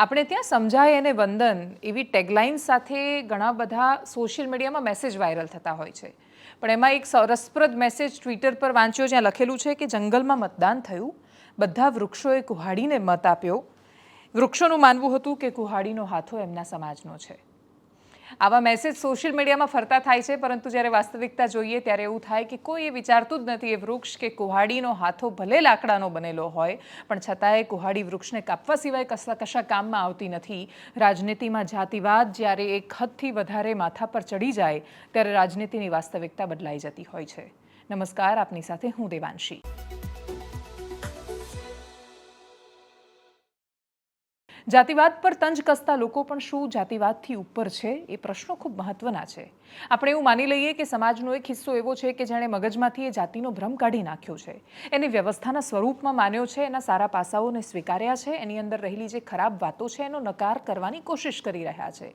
આપણે ત્યાં સમજાય અને વંદન એવી ટેગલાઇન સાથે ઘણા બધા સોશિયલ મીડિયામાં મેસેજ વાયરલ થતા હોય છે. પણ એમાં એક સરસપ્રદ રસપ્રદ મેસેજ ટ્વિટર પર વાંચ્યો જ્યાં લખેલું છે કે જંગલમાં મતદાન થયું. બધા વૃક્ષોએ કુહાડીને મત આપ્યો. વૃક્ષોનું માનવું હતું કે કુહાડીનો હાથો એમના સમાજનો છે. આવા મેસેજ સોશિયલ મીડિયામાં ફરતા થાય છે, પરંતુ જ્યારે વાસ્તવિકતા જોઈએ ત્યારે એવું થાય કે કોઈ એ વિચારતું જ નથી એ વૃક્ષ કે કુહાડીનો હાથો ભલે લાકડાનો બનેલો હોય, પણ છતાંય કુહાડી વૃક્ષને કાપવા સિવાય કશા કશા કામમાં આવતી નથી. રાજનીતિમાં જાતિવાદ જ્યારે એક હદથી વધારે માથા પર ચડી જાય, ત્યારે રાજનીતિની વાસ્તવિકતા બદલાઈ જતી હોય છે. નમસ્કાર, આપની સાથે હું દેવાંશી. જાતિવાદ પર તંજ કસતા લોકો પણ શું જાતિવાદથી ઉપર છે એ પ્રશ્નો ખૂબ મહત્વના છે. આપણે એવું માની લઈએ કે સમાજનો એક હિસ્સો એવો છે કે જેણે મગજમાંથી એ જાતિનો ભ્રમ કાઢી નાખ્યો છે. એને વ્યવસ્થાના સ્વરૂપમાં માન્યો છે, એના સારા પાસાઓને સ્વીકાર્યા છે, એની અંદર રહેલી જે ખરાબ વાતો છે એનો નકાર કરવાની કોશિશ કરી રહ્યા છે.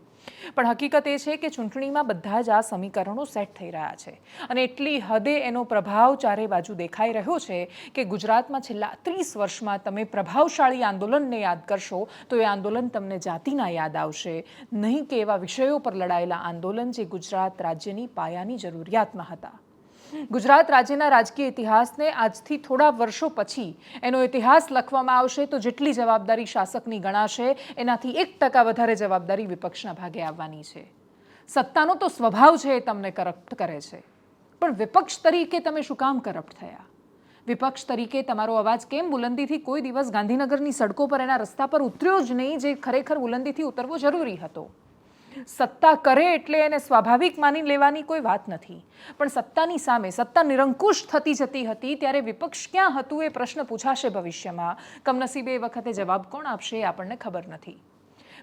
પણ હકીકત એ છે કે ચૂંટણીમાં બધા જ આ સમીકરણો સેટ થઈ રહ્યા છે અને એટલી હદે એનો પ્રભાવ ચારે બાજુ દેખાઈ રહ્યો છે કે ગુજરાતમાં છેલ્લા ત્રીસ વર્ષમાં તમે પ્રભાવશાળી આંદોલનને યાદ કરશો તો આંદોલન તમને જાતિના યાદ આવશે? નહીં કે એવા વિષયો પર લડાયેલા આંદોલન જે ગુજરાત રાજ્યની પાયાની જરૂરિયાતમાં હતા. ગુજરાત રાજ્યના રાજકીય ઇતિહાસને આજથી થોડા વર્ષો પછી એનો ઇતિહાસ લખવામાં આવશે તો જેટલી જવાબદારી શાસકની ગણાશે, એનાથી એક ટકા વધારે જવાબદારી વિપક્ષના ભાગે આવવાની છે. સત્તાનો તો સ્વભાવ છે એ તમને કરપ્ટ કરે છે. પણ વિપક્ષ તરીકે તમે શું કામ કરપ્ટ થયા? વિપક્ષ તરીકે તમારો અવાજ કેમ બુલંદીથી કોઈ દિવસ ગાંધીનગરની સડકો પર એના રસ્તા પર ઉતર્યો જ નહીં જે ખરેખર બુલંદીથી ઉતરવો જરૂરી હતો? સત્તા કરે એટલે એને સ્વાભાવિક માની લેવાની કોઈ વાત નથી. પણ સત્તાની સામે સત્તા નિરંકુશ થતી જતી હતી ત્યારે વિપક્ષ ક્યાં હતું એ પ્રશ્ન પૂછાશે ભવિષ્યમાં? કમનસીબે એ વખતે જવાબ કોણ આપશે એ આપણને ખબર નથી.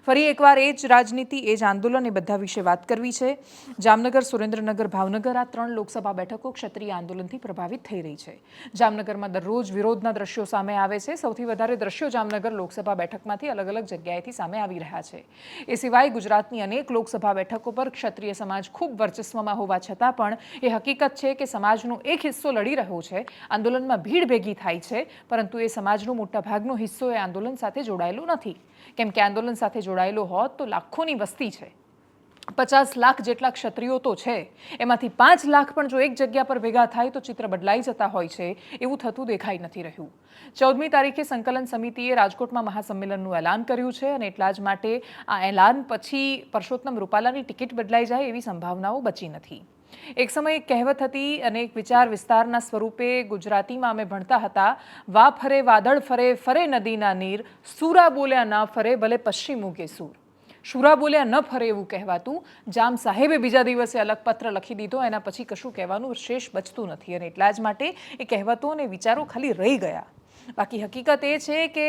ફરી એકવાર એ જ રાજનીતિ, એ જ આંદોલન એ બધા વિશે વાત કરવી છે. જામનગર, સુરેન્દ્રનગર, ભાવનગર આ ત્રણ લોકસભા બેઠકો ક્ષત્રિય આંદોલનથી પ્રભાવિત થઈ રહી છે. જામનગરમાં દરરોજ વિરોધના દ્રશ્યો સામે આવે છે. સૌથી વધારે દ્રશ્યો જામનગર લોકસભા બેઠકમાંથી અલગ અલગ જગ્યાએથી સામે આવી રહ્યા છે. એ સિવાય ગુજરાતની અનેક લોકસભા બેઠકો પર ક્ષત્રિય સમાજ ખૂબ વર્ચસ્વમાં હોવા છતાં પણ એ હકીકત છે કે સમાજનો એક હિસ્સો લડી રહ્યો છે. આંદોલનમાં ભીડ ભેગી થાય છે, પરંતુ એ સમાજનો મોટાભાગનો હિસ્સો એ આંદોલન સાથે જોડાયેલો નથી. કેમ કે આંદોલન સાથે જોડાયેલો હોત તો લાખોની વસ્તી છે. પચાસ લાખ જેટલા ક્ષત્રિયો તો છે. એમાંથી પાંચ લાખ પણ જો એક જગ્યા પર ભેગા થાય તો ચિત્ર બદલાઈ જતા હોય છે. એવું થતું દેખાઈ નથી રહ્યું. ચૌદમી તારીખે સંકલન સમિતિએ રાજકોટમાં મહાસંમેલનનું એલાન કર્યું છે અને એટલા જ માટે આ એલાન પછી પરસોત્તમ રૂપાલાની ટિકિટ બદલાઈ જાય એવી સંભાવનાઓ બચી નથી. એક સમયે કહેવત હતી અને એક વિચાર વિસ્તારના સ્વરૂપે ગુજરાતીમાં અમે ભણતા હતા, વા ફરે વાદળ ફરે ફરે નદીના નીર, સૂરા બોલ્યા ના ફરે, ભલે પશ્ચિમ ઉગે સૂર. શુરા બોલ્યા ન ફરે એવું કહેવાતું. જામ સાહેબે બીજા દિવસે અલગ પત્ર લખી દીધો, એના પછી કશું કહેવાનું શેષ બચતું નથી અને એટલા જ માટે એ કહેવતો અને વિચારો ખાલી રહી ગયા. બાકી હકીકત એ છે કે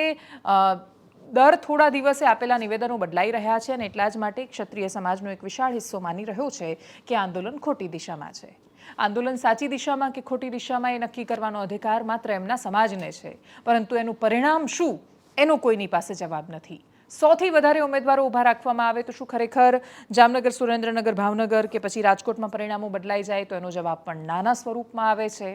દર થોડા દિવસે આપેલા નિવેદનો બદલાઈ રહ્યા છે અને એટલા જ માટે ક્ષત્રિય સમાજનો એક વિશાળ હિસ્સો માની રહ્યો છે કે આંદોલન ખોટી દિશામાં છે. આંદોલન સાચી દિશામાં કે ખોટી દિશામાં એ નક્કી કરવાનો અધિકાર માત્ર એમના સમાજને છે. પરંતુ એનું પરિણામ શું? એનો કોઈની પાસે જવાબ નથી. સૌથી વધારે ઉમેદવારો ઊભા રાખવામાં આવે તો શું ખરેખર જામનગર, સુરેન્દ્રનગર, ભાવનગર કે પછી રાજકોટમાં પરિણામો બદલાઈ જાય તો એનો જવાબ પણ નાના સ્વરૂપમાં આવે છે.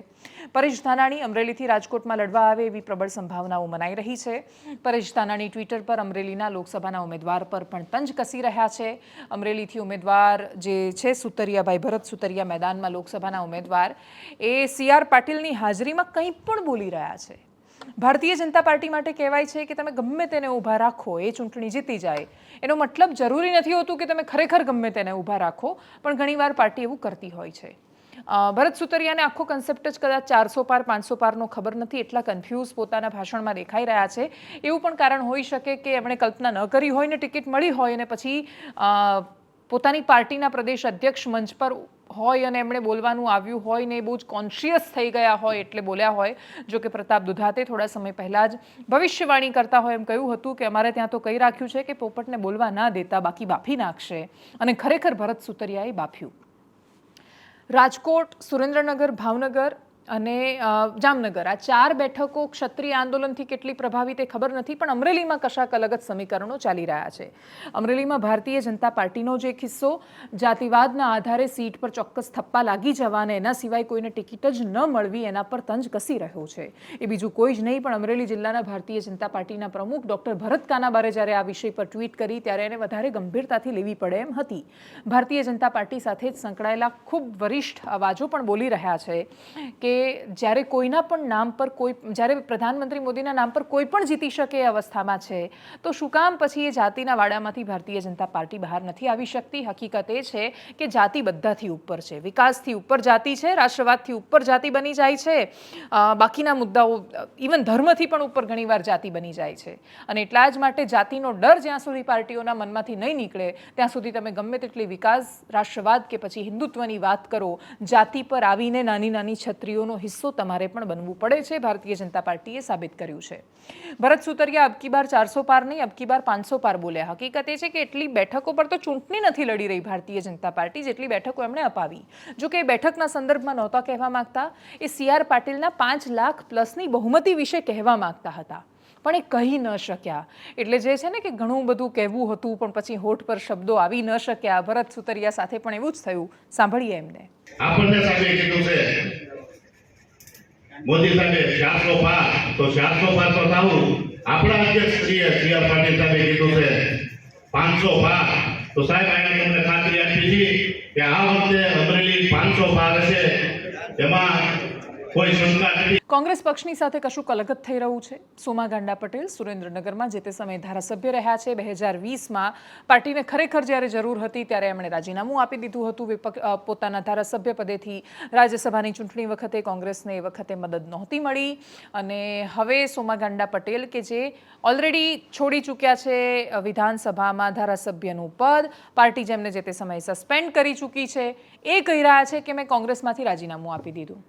પરેશ ધાનાણી અમરેલીથી રાજકોટમાં લડવા આવે એવી પ્રબળ સંભાવનાઓ મનાઈ રહી છે. પરેશ ધાનાણી ટ્વિટર પર અમરેલીના લોકસભાના ઉમેદવાર પર પણ તંજ કસી રહ્યા છે. અમરેલીથી ઉમેદવાર જે છે સુતરિયાભાઈ ભરત સુતરિયા મેદાનમાં લોકસભાના ઉમેદવાર એ સી આર પાટીલની હાજરીમાં કંઈ પણ બોલી રહ્યા છે. ભારતીય જનતા પાર્ટી માટે કહેવાય છે કે તમે ગમે તેને ઊભા રાખો, એ ચૂંટણી જીતી જાય. એનો મતલબ જરૂરી નથી હોતું કે તમે ખરેખર ગમે તેને ઊભા રાખો, પણ ઘણીવાર પાર્ટી એવું કરતી હોય છે. ભરત સુતરિયાને આખો કન્સેપ્ટ જ કદાચ ચારસો પાર, પાંચસો પારનો ખબર નથી, એટલા કન્ફ્યુઝ પોતાના ભાષણમાં દેખાઈ રહ્યા છે. એવું પણ કારણ હોઈ શકે કે એમણે કલ્પના ન કરી હોય ને ટિકિટ મળી હોય અને પછી પોતાની પાર્ટીના પ્રદેશ અધ્યક્ષ મંચ પર હોય અને એમણે બોલવાનું આવ્યું હોય ને એ બહુ જ કોન્શિયસ થઈ ગયા હોય એટલે બોલ્યા હોય, જો કે પ્રતાપ દુધાતે થોડા સમય પહેલાં જ ભવિષ્યવાણી કરતા હોય એમ કહ્યું હતું કે અમારે ત્યાં તો કહી રાખ્યું છે કે પોપટને બોલવા ના દેતા બાકી બાફી નાખશે અને ખરેખર ભરત સુતરિયાએ બાફ્યું. રાજકોટ, સુરેન્દ્રનગર, ભાવનગર અને જામનગર. આ ચાર બેઠકો ક્ષત્રિય આંદોલનથી કેટલી પ્રભાવિત એ ખબર નથી, પણ અમરેલીમાં કશાક અલગ જ સમીકરણો ચાલી રહ્યા છે. અમરેલીમાં ભારતીય જનતા પાર્ટીનો જે કિસ્સો જાતિવાદના આધારે સીટ પર ચોક્કસ થપ્પા લાગી જવા એના સિવાય કોઈને ટિકિટ જ ન મળવી એના પર તંજ કસી રહ્યો છે. એ બીજું કોઈ જ નહીં, પણ અમરેલી જિલ્લાના ભારતીય જનતા પાર્ટીના પ્રમુખ ડોક્ટર ભરત કાનાબારે જ્યારે આ વિષય પર ટ્વીટ કરી, ત્યારે એને વધારે ગંભીરતાથી લેવી પડે એમ હતી. ભારતીય જનતા પાર્ટી સાથે જ સંકળાયેલા ખૂબ વરિષ્ઠ અવાજો પણ બોલી રહ્યા છે કે જ્યારે કોઈના પણ નામ પર કોઈ જ્યારે પ્રધાનમંત્રી મોદીના નામ પર કોઈ પણ જીતી શકે એ અવસ્થામાં છે, તો શું કામ પછી એ જાતિના વાડામાંથી ભારતીય જનતા પાર્ટી બહાર નથી આવી શકતી? હકીકત એ છે કે જાતિ બધાથી ઉપર છે. વિકાસથી ઉપર જાતિ છે, રાષ્ટ્રવાદથી ઉપર જાતિ બની જાય છે. બાકીના મુદ્દાઓ, ઇવન ધર્મથી પણ ઉપર ઘણીવાર જાતિ બની જાય છે. અને એટલા જ માટે જાતિનો ડર જ્યાં સુધી પાર્ટીઓના મનમાંથી નહીં નીકળે, ત્યાં સુધી તમે ગમે તેટલી વિકાસ, રાષ્ટ્રવાદ કે પછી હિન્દુત્વની વાત કરો, જાતિ પર આવીને નાની નાની છત્રીઓનો હિસ્સો તમારે પણ બનવું પડે છે, ભારતીય જનતા પાર્ટીએ સાબિત કર્યું છે. ભરત સુતરિયા અબકી બાર ચારસો પાર નહીં, અબકી બાર પાંચસો પાર બોલ્યા. હકીકત એ છે કે એટલી બેઠકો પર તો ચૂંટણી નથી લડી રહી ભારતીય જનતા પાર્ટી, જેટલી બેઠકો એમણે અપાવી. જો કે બેઠકના સંદર્ભમાં નહોતા કહેવા માંગતા, એ સી આર પાટીલના પાંચ લાખ પ્લસની બહુમતી વિશે કહેવા માંગતા હતા. પણ એ કહી ન શક્યા. એટલે જે છે ને કે ઘણું બધું કહેવું હતું, પણ પછી હોઠ પર શબ્દો આવી ન શક્યા. ભરત સુતરિયા સાથે પણ એવું જ થયું. સાંભળીએ એમને. આપણને સાહેબે કીધું છે મોદી સાહેબે સાતસો પાર તો સાતસો પાર તો થવું આપણા અધ્યક્ષશ્રીએ સી આર પાટીલ સાહેબે કીધું છે, પાંચસો પાર તો સાહેબ અહીંયા તમને ખાતરી આપી છે કે આ વખતે અમરેલી પાંચસો પાર હશે. એમાં કોંગ્રેસ પક્ષની સાથે કશુંક અલગ જ થઈ રહ્યું છે? સોમા ગાંડા પટેલ સુરેન્દ્રનગરમાં જે તે સમયે ધારાસભ્ય રહ્યા છે, બે હજાર વીસમાં પાર્ટીને ખરેખર જ્યારે જરૂર હતી ત્યારે એમણે રાજીનામું આપી દીધું હતું. પોતાના ધારાસભ્ય પદેથી રાજ્યસભાની ચૂંટણી વખતે કોંગ્રેસને એ વખતે મદદ નહોતી મળી. અને હવે સોમા ગાંડા પટેલ કે જે ઓલરેડી છોડી ચૂક્યા છે વિધાનસભામાં ધારાસભ્યનું પદ, પાર્ટી જેમને જે તે સમયે સસ્પેન્ડ કરી ચૂકી છે, એ કહી રહ્યા છે કે મેં કોંગ્રેસમાંથી રાજીનામું આપી દીધું.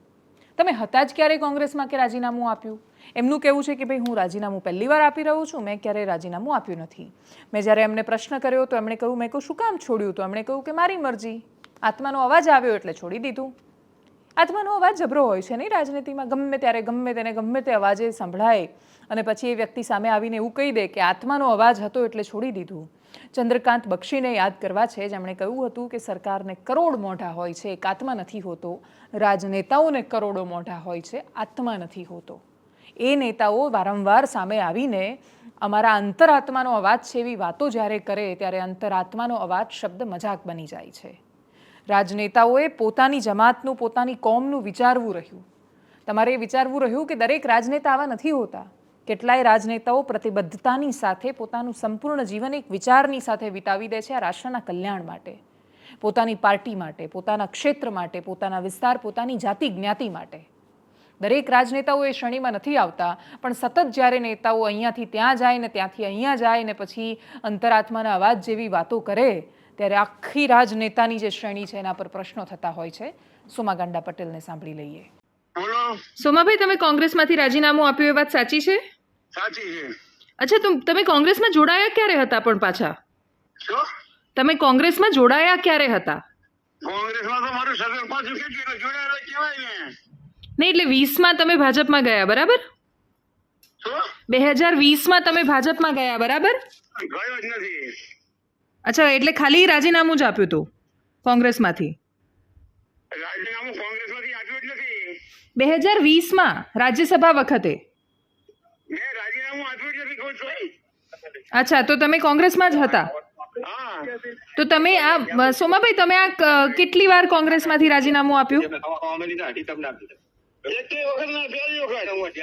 તમે હતા જ ક્યારે કોંગ્રેસમાં કે રાજીનામું આપ્યું? એમનું કહેવું છે કે ભાઈ, હું રાજીનામું પહેલી વાર આપી રહ્યો છું, મેં ક્યારેય રાજીનામું આપ્યું નથી. મેં જ્યારે એમને પ્રશ્ન કર્યો તો એમણે કહ્યું, મેં કહું શું કામ છોડ્યું તો? એમણે કહ્યું કે, મારી મરજી. આત્માનો અવાજ આવ્યો એટલે છોડી દીધું. આત્માનો અવાજ જબરો હોય છે નહીં રાજનીતિમાં? ગમે ત્યારે, ગમે તેને, ગમે તે અવાજે સંભળાય અને પછી એ વ્યક્તિ સામે આવીને એવું કહી દે કે આત્માનો અવાજ હતો એટલે છોડી દીધું. ચંદ્રકાંત બક્ષીને યાદ કરવા છે, જેમણે કહ્યું હતું કે સરકારને કરોડ મોઢા હોય છે, એક આત્મા નથી હોતો. રાજનેતાઓને કરોડો મોઢા હોય છે, આત્મા નથી હોતો. એ નેતાઓ વારંવાર સામે આવીને અમારા અંતરાત્માનો અવાજ છે એવી વાતો જ્યારે કરે, ત્યારે અંતરાત્માનો અવાજ શબ્દ મજાક બની જાય છે. રાજનેતાઓએ પોતાની જમાતનું, પોતાની કોમનું વિચારવું રહ્યું. તમારે એ વિચારવું રહ્યું કે દરેક રાજનેતા આવા નથી હોતા? કેટલાય રાજનેતાઓ પ્રતિબદ્ધતાની સાથે પોતાનું સંપૂર્ણ જીવન એક વિચારની સાથે વિતાવી દે છે આ રાષ્ટ્રના કલ્યાણ માટે. પોતાની પાર્ટી માટે પોતાના ક્ષેત્ર માટે પોતાના વિસ્તાર પોતાની જાતિ જ્ઞાતિ માટે. દરેક રાજનેતાઓ એ શ્રેણીમાં નથી આવતા પણ સતત જ્યારે નેતાઓ અહીંયાથી ત્યાં જાય ને ત્યાંથી અહીંયા જાય ને પછી અંતરાત્માના અવાજ જેવી વાતો કરે ત્યારે આખી રાજનેતાની જે શ્રેણી છે એના પર પ્રશ્નો થતા હોય છે. સોમા ગાંડા પટેલને સાંભળી લઈએ. સોમાભાઈ તમે કોંગ્રેસમાંથી રાજીનામું આપ્યું એ વાત સાચી છે? સાચી છે. અચ્છા તુમ તમે કોંગ્રેસમાં જોડાયા ક્યારે હતા પણ પાછા? શું? તમે કોંગ્રેસમાં જોડાયા ક્યારે હતા? કોંગ્રેસમાં તો મારું સગર પાછું કેટલું એટલે કહેવાય ને. નહીં એટલે વીસમાં તમે ભાજપમાં ગયા બરાબર? શું? બે હજાર વીસમાં તમે ભાજપમાં ગયા બરાબર? ગયો જ નથી. અચ્છા એટલે ખાલી રાજીનામું જ આપ્યું હતું કોંગ્રેસમાંથી? રાજીનામું કોંગ્રેસમાંથી આપ્યું જ નથી. બે હજાર વીસમાં રાજ્યસભા વખતે મેં રાજીનામું આપ્યું જ નથી કોઈ તોય અચ્છા, તો તમે કોંગ્રેસમાં જ હતા? તો તમે આ, સોમાભાઈ, તમે આ કેટલી વાર કોંગ્રેસમાંથી રાજીનામું આપ્યું?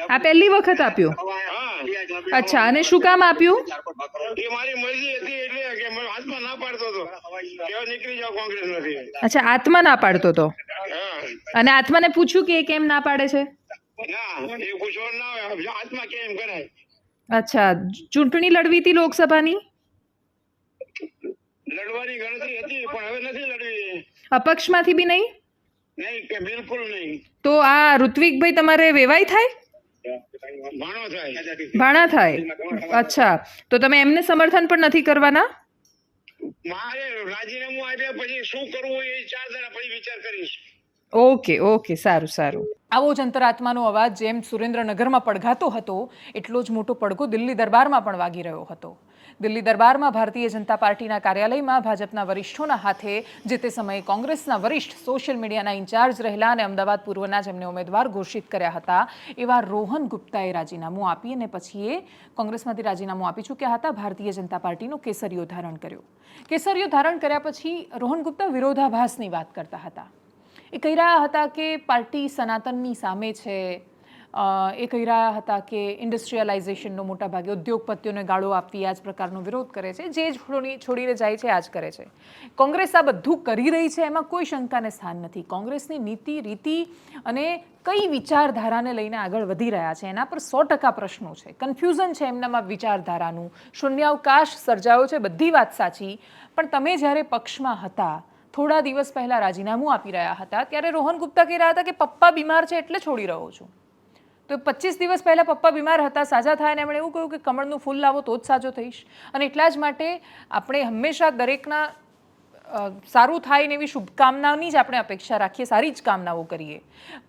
આ પહેલી વખત આપ્યું? અચ્છા, અને શું કામ આપ્યું? હતી હતો અચ્છા, આત્મા ના પાડતો તો? અને આત્માને પૂછ્યું કે એ કેમ ના પાડે છે? ના, એ પૂછવાનું ના હાથમાં કેમ કરાય? અચ્છા ચૂંટણી લડવી હતી લોકસભાની? લડવાની ગણતરી હતી પણ હવે નથી લડવી. અપક્ષમાંથી બી નહીં? નહીં કે બિલકુલ નહીં. તો આ ઋત્વિકભાઈ તમારે વેવાય થાય? ભાણા થાય. અચ્છા. તો તમે એમને સમર્થન પણ નથી કરવાના? મારે રાજીનામું આપ્યા પછી શું કરવું એ ચાર દાડા પછી વિચાર કરીશ. ઓકે ઓકે, સારું સારું. આવો જ અંતરાત્માનો અવાજ જેમ સુરેન્દ્રનગરમાં પડઘાતો હતો, એટલો જ મોટો પડઘો દિલ્હી દરબારમાં પણ વાગી રહ્યો હતો. દિલ્હી દરબારમાં ભારતીય જનતા પાર્ટીના કાર્યાલયમાં ભાજપના વરિષ્ઠોના હાથે, જે તે સમયે કોંગ્રેસના વરિષ્ઠ સોશિયલ મીડિયાના ઇન્ચાર્જ રહેલા અને અમદાવાદ પૂર્વના જેમને ઉમેદવાર ઘોષિત કર્યા હતા, એવા રોહન ગુપ્તાએ રાજીનામું આપી અને પછી એ કોંગ્રેસમાંથી રાજીનામું આપી ચૂક્યા હતા, ભારતીય જનતા પાર્ટીનો કેસરીઓ ધારણ કર્યો. કેસરીઓ ધારણ કર્યા પછી રોહન ગુપ્તા વિરોધાભાસની વાત કરતા હતા. એ કહી રહ્યા હતા કે પાર્ટી સનાતનની સામે છે. એ કહી રહ્યા હતા કે ઇન્ડસ્ટ્રીયલાઇઝેશનનો મોટા ભાગે ઉદ્યોગપતિઓને ગાળો આપવી આ જ પ્રકારનો વિરોધ કરે છે. જે છોડી, છોડીને જાય છે આ જ કરે છે. કોંગ્રેસ આ બધું કરી રહી છે, એમાં કોઈ શંકાને સ્થાન નથી. કોંગ્રેસની નીતિ, રીતિ અને કઈ વિચારધારાને લઈને આગળ વધી રહ્યા છે, એના પર સો ટકા પ્રશ્નો છે. કન્ફ્યુઝન છે એમનામાં વિચારધારાનું. શૂન્યાવકાશ સર્જાયો છે, બધી વાત સાચી. પણ તમે જ્યારે પક્ષમાં હતા થોડા દિવસ પહેલાં રાજીનામું આપી રહ્યા હતા, ત્યારે રોહન ગુપ્તા કહી રહ્યા હતા કે પપ્પા બીમાર છે એટલે છોડી રહ્યો છું. તો પચીસ દિવસ પહેલાં પપ્પા બીમાર હતા, સાજા થાય અને એમણે એવું કહ્યું કે કમળનું ફૂલ લાવો તો જ સાજો થઈશ. અને એટલા જ માટે આપણે હંમેશા દરેકના સારું થાય ને એવી શુભકામનાની જ આપણે અપેક્ષા રાખીએ, સારી જ કામનાઓ કરીએ.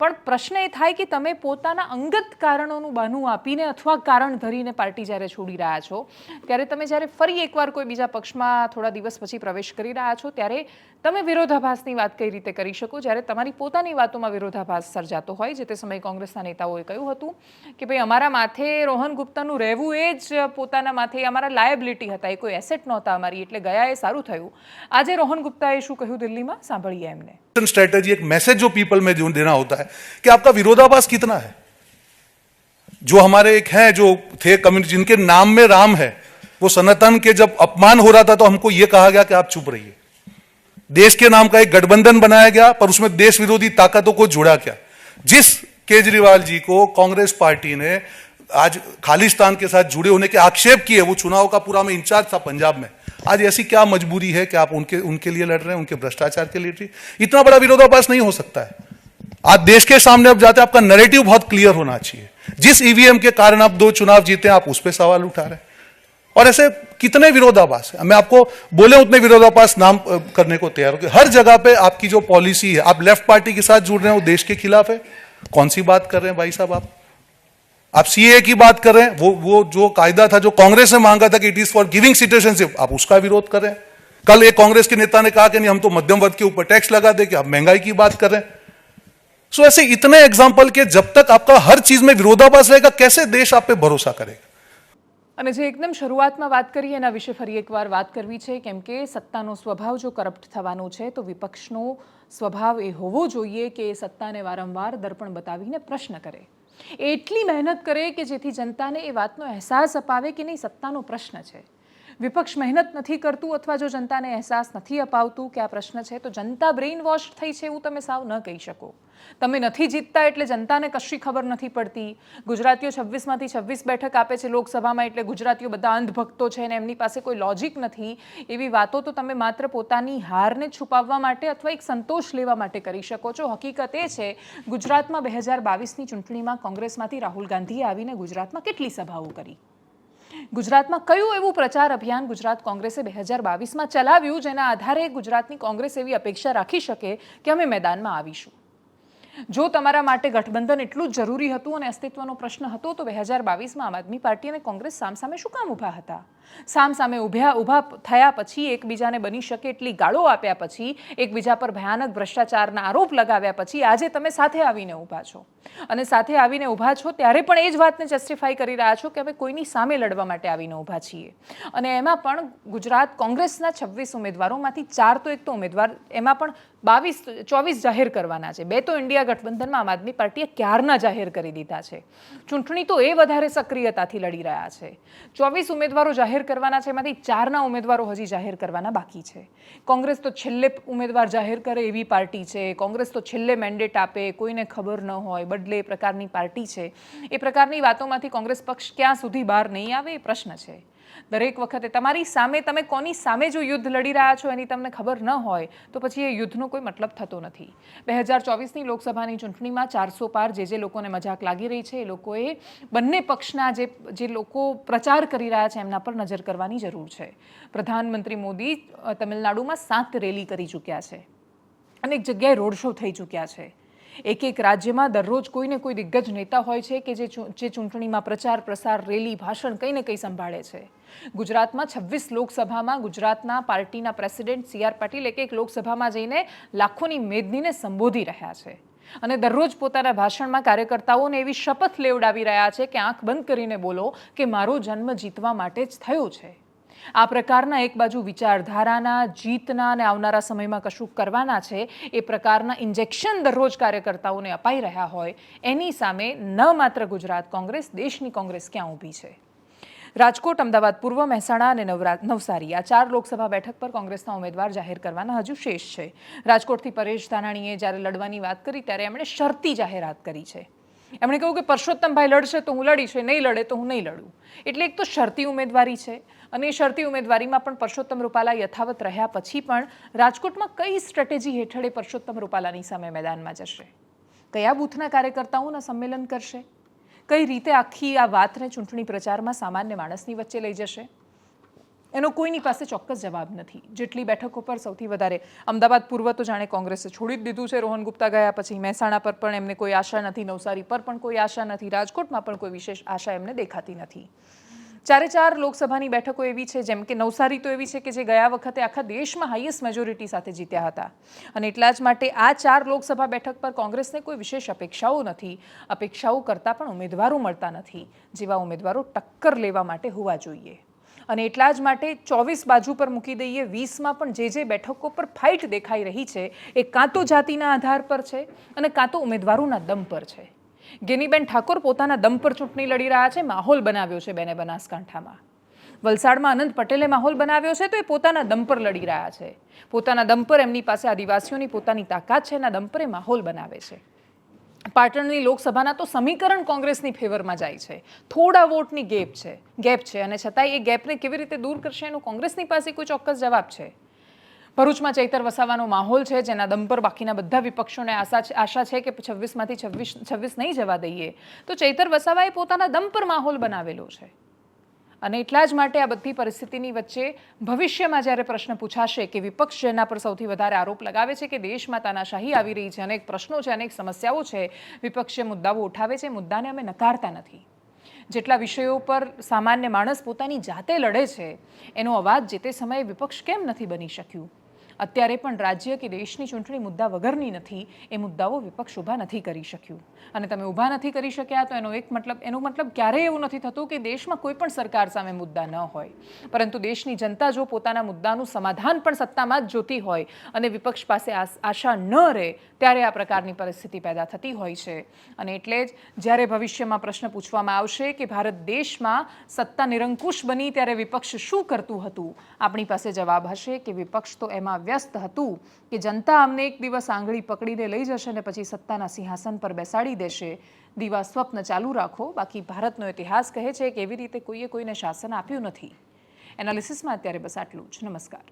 પણ પ્રશ્ન એ થાય કે તમે પોતાના અંગત કારણોનું બહાનું આપીને અથવા કારણ ધરીને પાર્ટી જ્યારે છોડી રહ્યા છો, ત્યારે તમે જ્યારે ફરી એકવાર કોઈ બીજા પક્ષમાં થોડા દિવસ પછી પ્રવેશ કરી રહ્યા છો, ત્યારે તમે વિરોધાભાસની વાત કઈ રીતે કરી શકો? જ્યારે તમારી પોતાની વાતોમાં વિરોધાભાસ સર્જાતો હોય, જે તે સમયે કોંગ્રેસના નેતાઓએ કહ્યું હતું કે ભાઈ, અમારા માથે રોહન ગુપ્તાનું રહેવું એ જ પોતાના માથે અમારા લાયબિલિટી હતા, એ કોઈ એસેટ નહોતા અમારી, એટલે ગયા એ સારું થયું. આજે રોહન ગુપ્તાએ શું કહ્યું દિલ્હીમાં સાંભળીએ એમને स्ट्रेटजी एक मैसेज जो पीपल में जो देना होता है कि आपका विरोधाभास कितना है जो हमारे एक हैं जो थे कम्युनिटी जिनके नाम में राम है वो सनातन के जब अपमान हो रहा था तो हमको ये कहा गया कि आप चुप रहिए देश के नाम का एक गठबंधन बनाया गया पर उसमें देश विरोधी ताकतों को जोड़ा क्या जिस केजरीवाल जी को कांग्रेस पार्टी ने आज खालिस्तान के साथ जुड़े होने के आक्षेप किए वो चुनाव का पूरा में इंचार्ज था पंजाब में आज ऐसी क्या मजबूरी है कि आप उनके उनके लिए लड़ रहे हैं, उनके भ्रष्टाचार के लिए? इतना बड़ा विरोधाभास नहीं हो सकता है। आज देश के सामने अब जाते आपका नैरेटिव बहुत क्लियर होना चाहिए। जिस ईवीएम के कारण आप दो चुनाव जीते हैं, आप उस पर सवाल उठा रहे हैं। और ऐसे कितने विरोधाभास है? मैं आपको बोले उतने विरोधाभास नाम करने को तैयार हूँ हर जगह पे आपकी जो पॉलिसी है, आप लेफ़्ट पार्टी के साथ जुड़ रहे हैं देश के खिलाफ है। कौन सी बात कर रहे हैं भाई साहब आप? आप सीए की बात कर रहे हैं वो वो जो कायदा था जो कांग्रेस ने मांगा था कि it is for giving citizenship आप उसका विरोध कर रहे हैं कल एक कांग्रेस के नेता ने कहा कि नहीं हम तो मध्यम वर्ग के ऊपर टैक्स लगा दे कि आप महंगाई की बात कर रहे हैं सो ऐसे इतने एग्जाम्पल के जब तक आपका हर चीज में विरोधाभास रहेगा कैसे देश आप पे भरोसा करेगा અને જે એકદમ શરૂઆતમાં વાત કરી એના વિશે ફરી એકવાર વાત કરવી છે કેમ કે સત્તાનો સ્વભાવ જો કરપ્ટ થવાનો છે તો વિપક્ષનો સ્વભાવ એ હોવો જોઈએ કે એ સત્તાને વારંવાર દર્પણ બતાવીને પ્રશ્ન કરે એ એટલી મહેનત કરે કે જેથી જનતાને એ વાતનો અહેસાસ અપાવે કે નહીં, સત્તાનો પ્રશ્ન છે. વિપક્ષ મહેનત નથી કરતું અથવા જો જનતાને અહેસાસ નથી અપાવતું કે આ પ્રશ્ન છે, તો જનતા બ્રેઇન વોશ થઈ છે એવું તમે સાવ ન કહી શકો. તમે નથી જીતતા એટલે જનતાને કશી ખબર નથી પડતી. ગુજરાતીઓ છવ્વીસમાંથી છવ્વીસ બેઠક આપે છે લોકસભામાં એટલે ગુજરાતીઓ બધા અંધભક્તો છે અને એમની પાસે કોઈ લોજિક નથી. એવી વાતો તો તમે માત્ર પોતાની હારને છુપાવવા માટે અથવા એક સંતોષ લેવા માટે કરી શકો છો. હકીકત એ છે, ગુજરાતમાં બે હજાર બાવીસની ચૂંટણીમાં કોંગ્રેસમાંથી રાહુલ ગાંધીએ આવીને ગુજરાતમાં કેટલી સભાઓ કરી? ગુજરાતમાં કયું એવું પ્રચાર અભિયાન ગુજરાત કોંગ્રેસે બે હજાર બાવીસમાં ચલાવ્યું, જેના આધારે ગુજરાતની કોંગ્રેસ એવી અપેક્ષા રાખી શકે કે અમે મેદાનમાં આવીશું? જો તમારા માટે ગઠબંધન એટલું જ જરૂરી હતું અને અસ્તિત્વનો પ્રશ્ન હતો, તો બે હજાર બાવીસમાં આમ આદમી પાર્ટી અને કોંગ્રેસ સામસામે શું કામ ઊભા હતા? સામસામે ઉભ્યા ઊભા થયા પછી એકબીજાને બની શકે એટલી ગાળો આપ્યા પછી, એકબીજા પર ભયાનક ભ્રષ્ટાચારના આરોપ લગાવ્યા પછી આજે તમે સાથે આવીને ઊભા છો. અને સાથે આવીને ઊભા છો ત્યારે પણ એ જ વાતને જસ્ટિફાઈ કરી રહ્યા છો કે અમે કોઈની સામે લડવા માટે આવીને ઊભા છીએ. અને એમાં પણ ગુજરાત કોંગ્રેસના છવ્વીસ ઉમેદવારોમાંથી ચાર તો એક તો ઉમેદવાર, એમાં પણ બાવીસ, ચોવીસ જાહેર કરવાના છે. બે તો ઇન્ડિયા ગઠબંધનમાં આમ આદમી પાર્ટીએ ક્યારના જાહેર કરી દીધા છે? ચૂંટણી તો એ વધારે સક્રિયતાથી લડી રહ્યા છે. ચોવીસ ઉમેદવારો જાહેર કરવાના છે, એમાંથી ચારના ઉમેદવારો હજી જાહેર કરવાના બાકી છે. કોંગ્રેસ તો છેલ્લે ઉમેદવાર જાહેર કરે એવી પાર્ટી છે, કોંગ્રેસ તો છેલ્લે મેન્ડેટ આપે, કોઈને ખબર ન હોય, બદલે એ પ્રકારની પાર્ટી છે. એ પ્રકારની વાતોમાંથી કોંગ્રેસ પક્ષ ક્યાં સુધી બહાર નહીં આવે એ પ્રશ્ન છે. દરેક વખતે. તમારી સામે તમે કોની સામે જો યુદ્ધ લડી રહ્યા છો એની તમને ખબર ન હોય, તો પછી એ યુદ્ધનો કોઈ મતલબ થતો નથી. બે હજાર ચોવીસની લોકસભાની ચૂંટણીમાં ચારસો પાર જે જે લોકોને મજાક લાગી રહી છે, એ લોકોએ બંને પક્ષના જે જે લોકો પ્રચાર કરી રહ્યા છે, એમના પર નજર કરવાની જરૂર છે. પ્રધાનમંત્રી મોદી તમિલનાડુમાં સાત રેલી કરી ચૂક્યા છે. અનેક જગ્યાએ રોડ શો થઈ ચૂક્યા છે. એક એક રાજ્યમાં દરરોજ કોઈને કોઈ દિગ્ગજ નેતા હોય છે કે જે ચૂંટણીમાં પ્રચાર પ્રસાર, રેલી, ભાષણ કંઈ ને કંઈ સંભાળે છે. ગુજરાતમાં છવ્વીસ લોકસભામાં ગુજરાતના પાર્ટીના પ્રેસિડેન્ટ સી આર પાટીલ એક એક લોકસભામાં જઈને લાખોની મેદનીને સંબોધી રહ્યા છે. અને દરરોજ પોતાના ભાષણમાં કાર્યકર્તાઓને એવી શપથ લેવડાવી રહ્યા છે કે આંખ બંધ કરીને બોલો કે મારો જન્મ જીતવા માટે જ થયો છે. આ પ્રકારના એક બાજુ વિચારધારાના, જીતના અને આવનારા સમયમાં કશું કરવાના છે, એ પ્રકારના ઇન્જેક્શન દરરોજ કાર્યકર્તાઓને અપાઈ રહ્યા હોય, એની સામે ન માત્ર ગુજરાત કોંગ્રેસ, દેશની કોંગ્રેસ ક્યાં ઊભી છે? રાજકોટ, અમદાવાદ પૂર્વ, મહેસાણા અને નવસારી. આ ચાર લોકસભા બેઠક પર કોંગ્રેસના ઉમેદવાર જાહેર કરવાના હજુ શેષ છે. રાજકોટથી પરેશ ધાનાણીએ જ્યારે લડવાની વાત કરી, ત્યારે એમણે શરતી જાહેરાત કરી છે. એમણે કહ્યું કે પરસોત્તમભાઈ લડશે તો હું લડીશ નહીં લડે તો હું નહીં લડું. એટલે એક તો શરતી ઉમેદવારી છે અને એ શરતી ઉમેદવારીમાં પણ પરસોત્તમ રૂપાલા યથાવત રહ્યા પછી પણ રાજકોટમાં કઈ સ્ટ્રેટેજી હેઠળ એ પરસોત્તમ રૂપાલાની સામે મેદાનમાં જશે? કયા બૂથના કાર્યકર્તાઓના સંમેલન કરશે? કઈ રીતે આખી આ વાતને ચૂંટણી પ્રચારમાં સામાન્ય માણસની વચ્ચે લઈ જશે? એનો કોઈની પાસે ચોક્કસ જવાબ નથી. જેટલી બેઠકો પર સૌથી વધારે અમદાવાદ પૂર્વ તો જાણે કોંગ્રેસે છોડી જ દીધું છે. રોહન ગુપ્તા ગયા પછી મહેસાણા પર પણ એમને કોઈ આશા નથી. નવસારી પર પણ કોઈ આશા નથી. રાજકોટમાં પણ કોઈ વિશેષ આશા એમને દેખાતી નથી. ચારે ચાર લોકસભાની બેઠકો એવી છે, જેમ કે નવસારી તો એવી છે કે જે ગયા વખતે આખા દેશમાં હાઈએસ્ટ મેજોરિટી સાથે જીત્યા હતા. અને એટલા જ માટે આ ચાર લોકસભા બેઠક પર કોંગ્રેસને કોઈ વિશેષ અપેક્ષાઓ નથી. અપેક્ષાઓ કરતાં પણ ઉમેદવારો મળતા નથી. જેવા ઉમેદવારો ટક્કર લેવા માટે હોવા જોઈએ. અને એટલા જ માટે ચોવીસ બાજુ પર મૂકી દઈએ, વીસમાં પણ જે જે બેઠકો પર ફાઇટ દેખાઈ રહી છે, એ કાં તો જાતિના આધાર પર છે અને કાં તો ઉમેદવારોના દમ પર છે. ગેનીબેન ઠાકોર પોતાના દમ પર ચૂંટણી લડી રહ્યા છે, માહોલ બનાવ્યો છે બેને બનાસકાંઠામાં. વલસાડમાં અનંત પટેલે માહોલ બનાવ્યો છે, તો એ પોતાના દમ પર લડી રહ્યા છે. પોતાના દમ પર એમની પાસે આદિવાસીઓની પોતાની તાકાત છે, એના દમ પર એ માહોલ બનાવે છે. પાટણની લોકસભાના તો સમીકરણ કોંગ્રેસની ફેવરમાં જાય છે. થોડા વોટની ગેપ છે ગેપ છે, અને છતાંય એ ગેપને કેવી રીતે દૂર કરશે એનો કોંગ્રેસની પાસે કોઈ ચોક્કસ જવાબ છે. ભરૂચમાં ચૈતર વસાવાનો માહોલ છે, જેના દમ પર બાકીના બધા વિપક્ષોને આશા છે આશા છે કે છવ્વીસમાંથી છવ્વીસ છવ્વીસ નહીં જવા દઈએ. તો ચૈતર વસાવાએ પોતાના દમ પર માહોલ બનાવેલો છે. અને એટલા જ માટે આ બધી પરિસ્થિતિની વચ્ચે ભવિષ્યમાં જ્યારે પ્રશ્ન પૂછાશે કે વિપક્ષ જેના પર સૌથી વધારે આરોપ લગાવે છે કે દેશમાં તાનાશાહી આવી રહી છે, અનેક પ્રશ્નો છે, અનેક સમસ્યાઓ છે, વિપક્ષે મુદ્દાઓ ઉઠાવે છે, મુદ્દાને અમે નકારતા નથી. જેટલા વિષયો પર સામાન્ય માણસ પોતાની જાતે લડે છે, એનો અવાજ જે તે સમયે વિપક્ષ કેમ નથી બની શક્યું? અત્યારે પણ રાજ્ય કે દેશની ચૂંટણી મુદ્દા વગરની નથી, એ મુદ્દાઓ વિપક્ષ ઊભા નથી કરી શક્યું. અને તમે ઊભા નથી કરી શક્યા તો એનો એક મતલબ, એનો મતલબ ક્યારેય એવું નથી થતું કે દેશમાં કોઈ પણ સરકાર સામે મુદ્દા ન હોય. પરંતુ દેશની જનતા જો પોતાના મુદ્દાનું સમાધાન પણ સત્તામાં જ જોતી હોય અને વિપક્ષ પાસે આશા ન રહે, ત્યારે આ પ્રકારની પરિસ્થિતિ પેદા થતી હોય છે. અને એટલે જ જ્યારે ભવિષ્યમાં પ્રશ્ન પૂછવામાં આવશે કે ભારત દેશમાં સત્તા નિરંકુશ બની ત્યારે વિપક્ષ શું કરતું હતું, આપણી પાસે જવાબ હશે કે વિપક્ષ તો એમાં વ્યસ્ત હતું કે જનતા અમને એક દિવસ આંગળી પકડીને લઈ જશે ને પછી સત્તાના સિંહાસન પર બેસાડી દેશે. દીવા સ્વપ્ન ચાલુ રાખો. બાકી ભારતનો ઇતિહાસ કહે છે કે એવી રીતે કોઈએ કોઈને શાસન આપ્યું નથી. એનાલિસિસમાં અત્યારે બસ આટલું જ. નમસ્કાર.